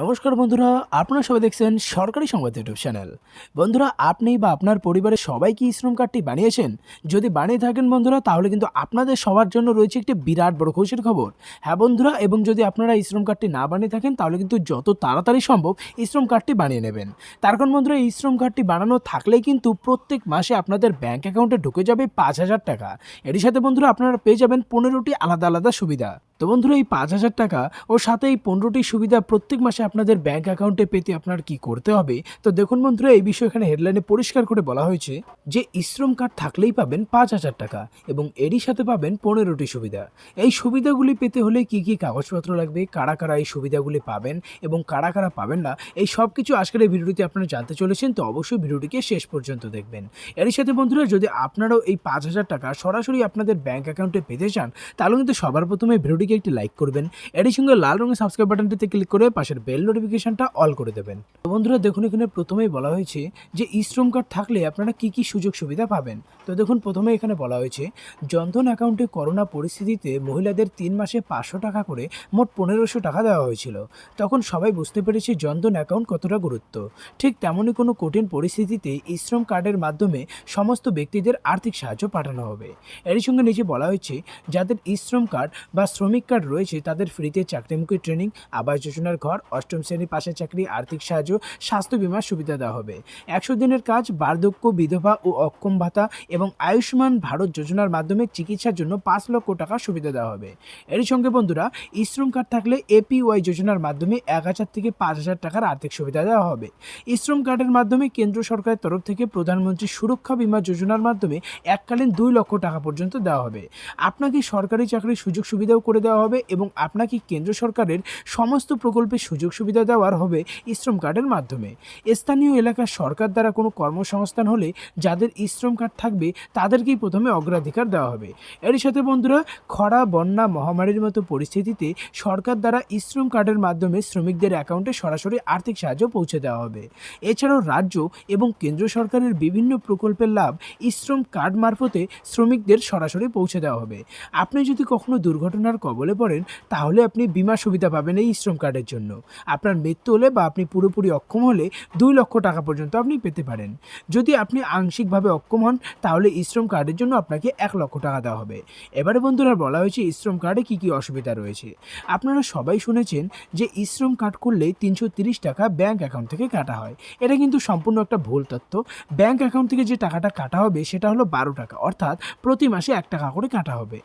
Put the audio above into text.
নমস্কার বন্ধুরা, আপনারা সবাই দেখছেন সরকারি সংবাদ ইউটিউব চ্যানেল। বন্ধুরা, আপনি বা আপনার পরিবারের সবাই কি শ্রম কার্ডটি বানিয়েছেন? যদি বানিয়ে থাকেন বন্ধুরা, তাহলে কিন্তু আপনাদের সবার জন্য রয়েছে একটি বিরাট বড় খুশির খবর। হ্যাঁ বন্ধুরা, এবং যদি আপনারা শ্রম কার্ডটি না বানিয়ে থাকেন, তাহলে কিন্তু যত তাড়াতাড়ি সম্ভব শ্রম কার্ডটি বানিয়ে নেবেন। তার কারণ বন্ধুরা, এই শ্রম কার্ডটি বানানো থাকলেই কিন্তু প্রত্যেক মাসে আপনাদের ব্যাংক অ্যাকাউন্টে ঢুকে যাবে পাঁচ হাজার টাকা। এর সাথে বন্ধুরা, আপনারা পেয়ে যাবেন পনেরোটি আলাদা আলাদা সুবিধা। তো বন্ধুরা, এই পাঁচ হাজার টাকা ও সাথে এই পনেরোটি সুবিধা প্রত্যেক মাসে আপনাদের ব্যাংক অ্যাকাউন্টে পেতে আপনার কি করতে হবে? তো দেখুন বন্ধুরা, এই বিষয়ে এখানে হেডলাইনে পরিষ্কার করে বলা হয়েছে যে ইশ্রম কার্ড থাকলেই পাবেন পাঁচ হাজার টাকা এবং এরই সাথে পাবেন পনেরোটি সুবিধা। এই সুবিধাগুলি পেতে হলে কি কি কাগজপত্র লাগবে, কারা কারা এই সুবিধাগুলি পাবেন এবং কারা কারা পাবেন না, এই সব কিছু আজকের এই ভিডিওতে আপনারা জানতে চলেছেন, তো অবশ্যই ভিডিওটিকে শেষ পর্যন্ত দেখবেন। এরই সাথে বন্ধুরা, যদি আপনারাও এই পাঁচ হাজার টাকা সরাসরি আপনাদের ব্যাংক অ্যাকাউন্টে পেতে চান, তাহলে কিন্তু সবার প্রথমে ভিডিওটিকে একটি লাইক করবেন, এরই সঙ্গে লাল রঙের সাবস্ক্রাইব বাটনটিতে ক্লিক করে পাশের বেল নোটিফিকেশনটা অল করে দেবেন। তো বন্ধুরা, দেখুন এখানে প্রথমেই বলা হয়েছে যে ই শ্রম কার্ড থাকলে আপনারা কি কি সুযোগ সুবিধা পাবেন। তো দেখুন, প্রথমে এখানে বলা হয়েছে, জনধন অ্যাকাউন্টে করোনা পরিস্থিতিতে মহিলাদের তিন মাসে পাঁচশো টাকা করে মোট পনেরোশো টাকা দেওয়া হয়েছিল। তখন সবাই বুঝতে পেরেছে জনধন অ্যাকাউন্ট কতটা গুরুত্ব। ঠিক তেমনই কোনো কঠিন পরিস্থিতিতে ই শ্রম কার্ডের মাধ্যমে সমস্ত ব্যক্তিদের আর্থিক সাহায্য পাঠানো হবে। এরই সঙ্গে নিচে বলা হয়েছে, যাদের ই শ্রম কার্ড বা শ্রমিক কার্ড রয়েছে, তাদের ফ্রিতে চাকরিমুখী ট্রেনিং আবাস যোজনার ঘর, অষ্টম শ্রেণি পাশের চাকরি, আর্থিক সাহায্য, স্বাস্থ্য বিমার সুবিধা দেওয়া হবে। একশো দিনের কাজ, বার্ধক্য, বিধবা ও অক্ষম ভাতা এবং আয়ুষ্মান ভারত যোজনার মাধ্যমে চিকিৎসার জন্য পাঁচ লক্ষ টাকা সুবিধা দেওয়া হবে। এরই সঙ্গে বন্ধুরা, ইশ্রম কার্ড থাকলে এপিওয়াই যোজনার মাধ্যমে এক হাজার থেকে পাঁচ হাজার টাকার আর্থিক সুবিধা দেওয়া হবে। ইশ্রম কার্ডের মাধ্যমে কেন্দ্র সরকারের তরফ থেকে প্রধানমন্ত্রী সুরক্ষা বিমা যোজনার মাধ্যমে এককালীন দুই লক্ষ টাকা পর্যন্ত দেওয়া হবে। আপনাকে সরকারি চাকরির সুযোগ সুবিধাও করে দেওয়া হবে এবং আপনাকে কেন্দ্র সরকারের সমস্ত প্রকল্পের সুযোগ সুবিধা দেওয়ার হবে ইশ্রম কার্ডের মাধ্যমে। স্থানীয় এলাকার সরকার দ্বারা কোনো কর্মসংস্থান হলে যাদের ইশ্রম কার্ড থাকবে তাদেরকেই প্রথমে অগ্রাধিকার দেওয়া হবে। এর সাথে বন্ধুরা, খরা, বন্যা, মহামারীর মতো পরিস্থিতিতে সরকার দ্বারা ইশ্রম কার্ডের মাধ্যমে শ্রমিকদের অ্যাকাউন্টে সরাসরি আর্থিক সাহায্য পৌঁছে দেওয়া হবে। এছাড়াও রাজ্য এবং কেন্দ্র সরকারের বিভিন্ন প্রকল্পের লাভ ইশ্রম কার্ড মারফতে শ্রমিকদের সরাসরি পৌঁছে দেওয়া হবে। আপনি যদি কখনো দুর্ঘটনার কবলে পড়েন, তাহলে আপনি বিমা সুবিধা পাবেন এই শ্রম কার্ডের জন্য। আপনার মৃত্যু হলে বা আপনি পুরোপুরি অক্ষম হলে দুই লক্ষ টাকা পর্যন্ত আপনি পেতে পারেন। যদি আপনি আংশিকভাবে অক্ষম হন, তাহলে ইশ্রম কার্ডের জন্য আপনাকে এক লক্ষ টাকা দেওয়া হবে। এবারে বন্ধুরা বলা হয়েছে ইশ্রম কার্ডে কী কী অসুবিধা রয়েছে। আপনারা সবাই শুনেছেন যে ইশ্রম কার্ড করলে তিনশো টাকা ব্যাংক অ্যাকাউন্ট থেকে কাটা হয়। এটা কিন্তু সম্পূর্ণ একটা ভুল তথ্য। ব্যাংক অ্যাকাউন্ট থেকে যে টাকাটা কাটা হবে, সেটা হলো বারো টাকা। অর্থাৎ প্রতি মাসে এক টাকা করে কাটা হবে।